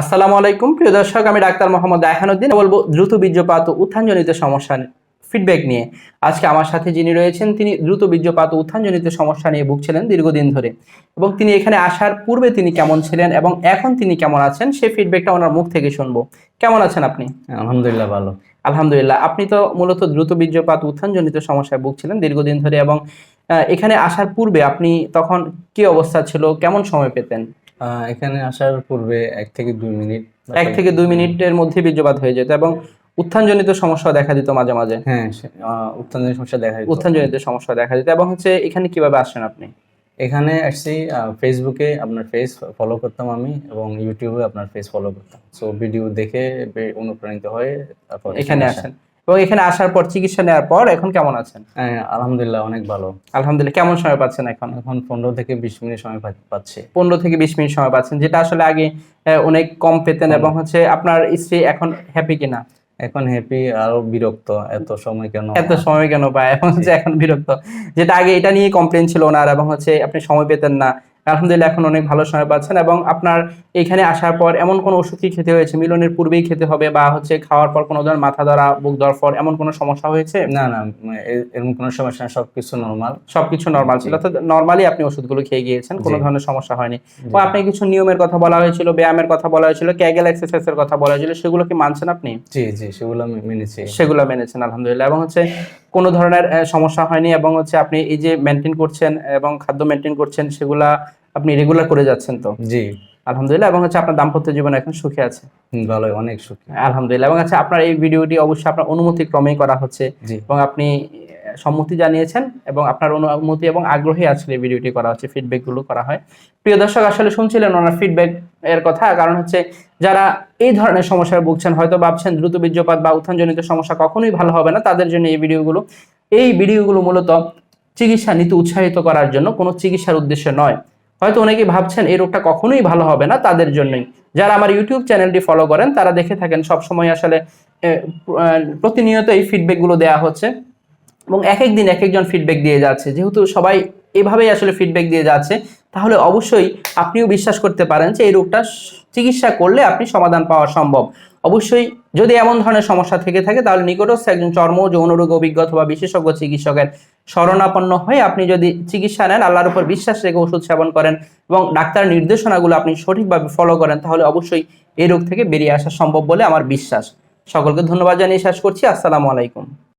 আসসালামু আলাইকুম। প্রিয় দর্শক আমি ডাক্তার মোহাম্মদ আয়হানুদ্দিন বলব দ্রুত বীর্যপাত ও উত্থানজনিত সমস্যা ফিডব্যাক নিয়ে। আজকে আমার সাথে যিনি রয়েছেন তিনি দ্রুত বীর্যপাত ও উত্থানজনিত সমস্যা নিয়ে ভুগছিলেন দীর্ঘদিন ধরে। এবং তিনি এখানে আসার পূর্বে তিনি কেমন ছিলেন এবং এখন তিনি কেমন আছেন সেই ফিডব্যাকটা ওনার মুখ থেকে শুনব। কেমন আছেন আপনি? আলহামদুলিল্লাহ ভালো। আলহামদুলিল্লাহ। আপনি তো মূলত দ্রুত বীর্যপাত উত্থানজনিত সমস্যায় ভুগছিলেন দীর্ঘদিন ধরে এবং এখানে আসার পূর্বে আপনি তখন কি অবস্থা ছিল? কেমন সময় পেতেন? এখানে আসার পূর্বে এক থেকে দুই মিনিট এক থেকে দুই মিনিটের মধ্যে বীর্যপাত হয়ে যেত এবং উত্থানজনিত সমস্যা দেখা দিত মাঝে মাঝে। হ্যাঁ আহ, সমস্যা দেখা দিত। উত্থানজনিত সমস্যা দেখা দিত এবং হচ্ছে এখানে কীভাবে আসেন আপনি? এখানে আসছি ফেসবুকে আপনার ফেস ফলো করতাম আমি এবং ইউটিউবে আপনার ফেস ফলো করতাম। সো ভিডিও দেখে অনুপ্রাণিত হয়ে তারপর এখানে আসেন। এবং এখানে আসার পর চিকিৎসা নেওয়ার পর এখন কেমন আছেন? হ্যাঁ আলহামদুলিল্লাহ অনেক ভালো। আলহামদুলিল্লাহ কেমন সময় পাচ্ছেন এখন? এখন পনেরো থেকে বিশ মিনিট সময় পাচ্ছি। পনেরো থেকে বিশ মিনিট সময় পাচ্ছেন যেটা আসলে আগে অনেক কম পেতেন এবং হচ্ছে আপনার স্ত্রী এখন হ্যাপি কিনা? এখন হ্যাপি আরও বিরক্ত এত সময় কেন? এত সময় কেন পায়? এখন হচ্ছে এখন বিরক্ত। যেটা আগে এটা নিয়ে কমপ্লেন ছিল ওনার এবং হচ্ছে আপনি সময় পেতেন না। আলহামদুলিল্লাহ এখন অনেক ভালো সময় পাচ্ছেন এবং আপনার এখানে আসার পর এমন কোনো ওষুধ কি খেতে হয়েছে? মিলনের পূর্বেই খেতে হবে বা হচ্ছে খাওয়ার পর কোনো ধরনের মাথা ধরা বুক ধরার পর এমন কোনো সমস্যা হয়েছে? না না এরকম কোনো সমস্যা না সবকিছু নর্মাল সবকিছু নর্মাল ছিল। অর্থাৎ নর্মালি আপনি ওষুধগুলো খেয়ে গিয়েছেন কোনো ধরনের সমস্যা হয়নি। বা আপনি কিছু নিয়মের কথা বলা হয়েছিল ব্যায়ামের কথা বলা হয়েছিল ক্যাগেল এক্সারসাইজের কথা বলা হয়েছিল সেগুলো কি মানছেন আপনি? জি জি সেগুলো মেনেছি। সেগুলো মেনেছেন আলহামদুলিল্লাহ। এবং হচ্ছে কোনো ধরনের সমস্যা হয়নি এবং হচ্ছে আপনি এই যে মেনটেন করছেন এবং খাদ্য মেনটেন করছেন সেগুলা আপনি রেগুলার করে যাচ্ছেন তো? জি। আলহামদুলিল্লাহ এবং হচ্ছে আপনার দাম্পত্য জীবন এখন সুখে আছে? ভালোই অনেক সুখী। আলহামদুলিল্লাহ এবং হচ্ছে আপনার এই ভিডিওটি অবশ্যই আপনার অনুমতি ক্রমেই করা হচ্ছে এবং আপনি সম্মতি জানিয়েছেন এবং আপনার অনুমতি এবং আগ্রহে আসলে এই ভিডিওটি করা হচ্ছে ফিডব্যাকগুলো করা হয়। প্রিয় দর্শক আসলে শুনছিলেন ওনার ফিডব্যাক এর কথা। কারণ হচ্ছে যারা এই ধরনের সমস্যায় ভুগছেন, হয়তো ভাবছেন দ্রুত বীর্যপাত বা উত্থানজনিত সমস্যা কখনোই ভালো হবে না। তাদের জন্য এই ভিডিওগুলো এই ভিডিওগুলো মূলত চিকিৎসা নিতে উৎসাহিত করার জন্য কোনো চিকিৎসার উদ্দেশ্যে নয়। হয়তো অনেকেই ভাবছেন এই রোগটা কখনোই ভালো হবে না তাদের জন্যই। যারা আমার ইউটিউব চ্যানেলটি ফলো করেন, তারা দেখে থাকেন সবসময় আসলে প্রতিনিয়ত এই ফিডব্যাকগুলো দেওয়া হচ্ছে। এবং এক এক দিন এক একজন ফিডব্যাক দিয়ে যাচ্ছে। যেহেতু সবাই এভাবেই আসলে ফিডব্যাক দিয়ে যাচ্ছে, তাহলে অবশ্যই আপনিও বিশ্বাস করতে পারেন যে এই রোগটা চিকিৎসা করলে আপনি সমাধান পাওয়া সম্ভব। অবশ্যই যদি এমন ধরনের সমস্যা থেকে থাকে, তাহলে নিকটস্থ একজন চর্ম, যৌন রোগ অভিজ্ঞ অথবা বিশেষজ্ঞ চিকিৎসকের শরণাপন্ন হয়ে আপনি যদি চিকিৎসা নেন, আল্লাহর উপর বিশ্বাস রেখে ওষুধ সেবন করেন এবং ডাক্তার নির্দেশনাগুলো আপনি সঠিকভাবে ফলো করেন, তাহলে অবশ্যই এই রোগ থেকে বেরিয়ে আসা সম্ভব বলে আমার বিশ্বাস। সকলকে ধন্যবাদ জানিয়ে শেষ করছি। আসসালামু আলাইকুম।